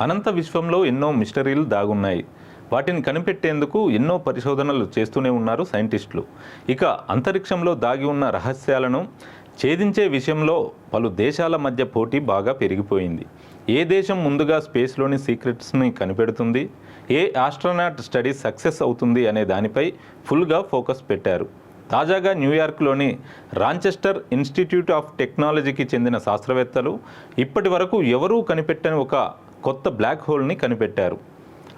అనంత విశ్వంలో ఎన్నో మిస్టరీలు దాగున్నాయి. వాటిని కనిపెట్టేందుకు ఎన్నో పరిశోధనలు చేస్తూనే ఉన్నారు సైంటిస్టులు. ఇక అంతరిక్షంలో దాగి ఉన్న రహస్యాలను ఛేదించే విషయంలో పలు దేశాల మధ్య పోటీ బాగా పెరిగిపోయింది. ఏ దేశం ముందుగా స్పేస్లోని సీక్రెట్స్ని కనిపెడుతుంది? ఏ ఆస్ట్రోనాట్ స్టడీ సక్సెస్ అవుతుంది అనే దానిపై ఫుల్గా ఫోకస్ పెట్టారు. తాజాగా న్యూయార్క్లోని రాంచెస్టర్ ఇన్స్టిట్యూట్ ఆఫ్ టెక్నాలజీకి చెందిన శాస్త్రవేత్తలు ఇప్పటి వరకు ఎవరూ కనిపెట్టని ఒక కొత్త బ్లాక్ హోల్ని కనిపెట్టారు.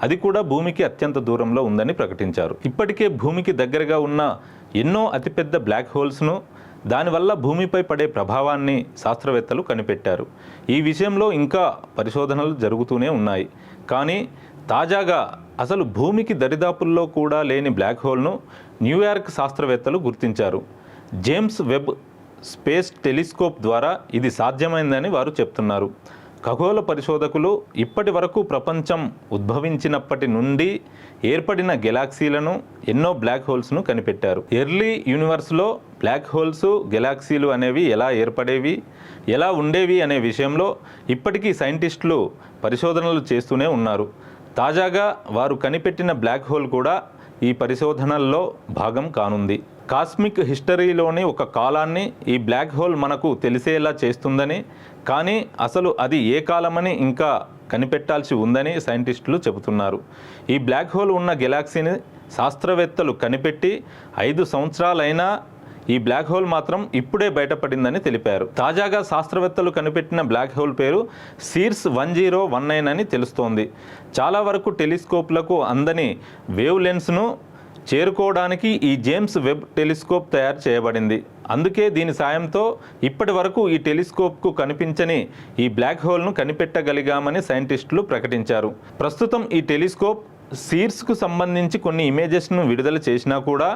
అది కూడా భూమికి అత్యంత దూరంలో ఉందని ప్రకటించారు. ఇప్పటికే భూమికి దగ్గరగా ఉన్న ఎన్నో అతిపెద్ద బ్లాక్ హోల్స్ను దానివల్ల భూమిపై పడే ప్రభావాన్ని శాస్త్రవేత్తలు కనిపెట్టారు. ఈ విషయంలో ఇంకా పరిశోధనలు జరుగుతూనే ఉన్నాయి. కానీ తాజాగా అసలు భూమికి దరిదాపుల్లో కూడా లేని బ్లాక్ హోల్ను న్యూయార్క్ శాస్త్రవేత్తలు గుర్తించారు. జేమ్స్ వెబ్ స్పేస్ టెలిస్కోప్ ద్వారా ఇది సాధ్యమైందని వారు చెప్తున్నారు. ఖగోళ పరిశోధకులు ఇప్పటి వరకు ప్రపంచం ఉద్భవించినప్పటి నుండి ఏర్పడిన గెలాక్సీలను ఎన్నో బ్లాక్ హోల్స్ను కనిపెట్టారు. ఎర్లీ యూనివర్స్లో బ్లాక్ హోల్స్ గెలాక్సీలు అనేవి ఎలా ఏర్పడేవి ఎలా ఉండేవి అనే విషయంలో ఇప్పటికీ సైంటిస్టులు పరిశోధనలు చేస్తూనే ఉన్నారు. తాజాగా వారు కనిపెట్టిన బ్లాక్ హోల్ కూడా ఈ పరిశోధనల్లో భాగం కానుంది. కాస్మిక్ హిస్టరీలోని ఒక కాలాన్ని ఈ బ్లాక్ హోల్ మనకు తెలిసేలా చేస్తుందని కానీ అసలు అది ఏ కాలమని ఇంకా కనిపెట్టాల్సి ఉందని సైంటిస్టులు చెబుతున్నారు. ఈ బ్లాక్ హోల్ ఉన్న గెలాక్సీని శాస్త్రవేత్తలు కనిపెట్టి ఐదు సంవత్సరాలైనా ఈ బ్లాక్ హోల్ మాత్రం ఇప్పుడే బయటపడిందని తెలిపారు. తాజాగా శాస్త్రవేత్తలు కనిపెట్టిన బ్లాక్ హోల్ పేరు సీర్స్ వన్ జీరో వన్ నైన్ అని తెలుస్తోంది. చాలా వరకు టెలిస్కోప్లకు అందని వేవ్ లెన్స్ను చేరుకోవడానికి ఈ జేమ్స్ వెబ్ టెలిస్కోప్ తయారు చేయబడింది. అందుకే దీని సాయంతో ఇప్పటి వరకు ఈ టెలిస్కోప్కు కనిపించని ఈ బ్లాక్ హోల్ను కనిపెట్టగలిగామని సైంటిస్టులు ప్రకటించారు. ప్రస్తుతం ఈ టెలిస్కోప్ సీర్స్కు సంబంధించి కొన్ని ఇమేజెస్ను విడుదల చేసినా కూడా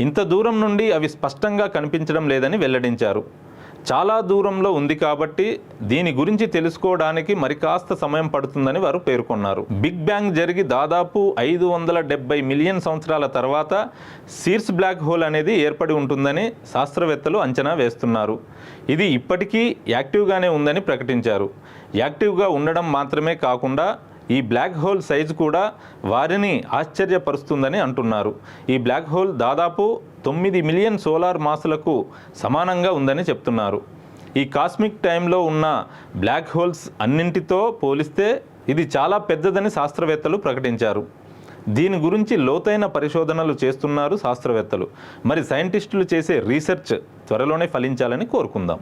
ఇంత దూరం నుండి అవి స్పష్టంగా కనిపించడం లేదని వెల్లడించారు. చాలా దూరంలో ఉంది కాబట్టి దీని గురించి తెలుసుకోవడానికి మరి కాస్త సమయం పడుతుందని వారు పేర్కొన్నారు. బిగ్ బ్యాంగ్ జరిగి దాదాపు ఐదు వందల డెబ్బై మిలియన్ సంవత్సరాల తర్వాత సీర్స్ బ్లాక్ హోల్ అనేది ఏర్పడి ఉంటుందని శాస్త్రవేత్తలు అంచనా వేస్తున్నారు. ఇది ఇప్పటికీ యాక్టివ్గానే ఉందని ప్రకటించారు. యాక్టివ్గా ఉండడం మాత్రమే కాకుండా ఈ బ్లాక్ హోల్ సైజు కూడా వారిని ఆశ్చర్యపరుస్తుందని అంటున్నారు. ఈ బ్లాక్ హోల్ దాదాపు తొమ్మిది మిలియన్ సోలార్ మాసులకు సమానంగా ఉందని చెప్తున్నారు. ఈ కాస్మిక్ టైంలో ఉన్న బ్లాక్ హోల్స్ అన్నింటితో పోలిస్తే ఇది చాలా పెద్దదని శాస్త్రవేత్తలు ప్రకటించారు. దీని గురించి లోతైన పరిశోధనలు చేస్తున్నారు శాస్త్రవేత్తలు. మరి సైంటిస్టులు చేసే రీసెర్చ్ త్వరలోనే ఫలించాలని కోరుకుందాం.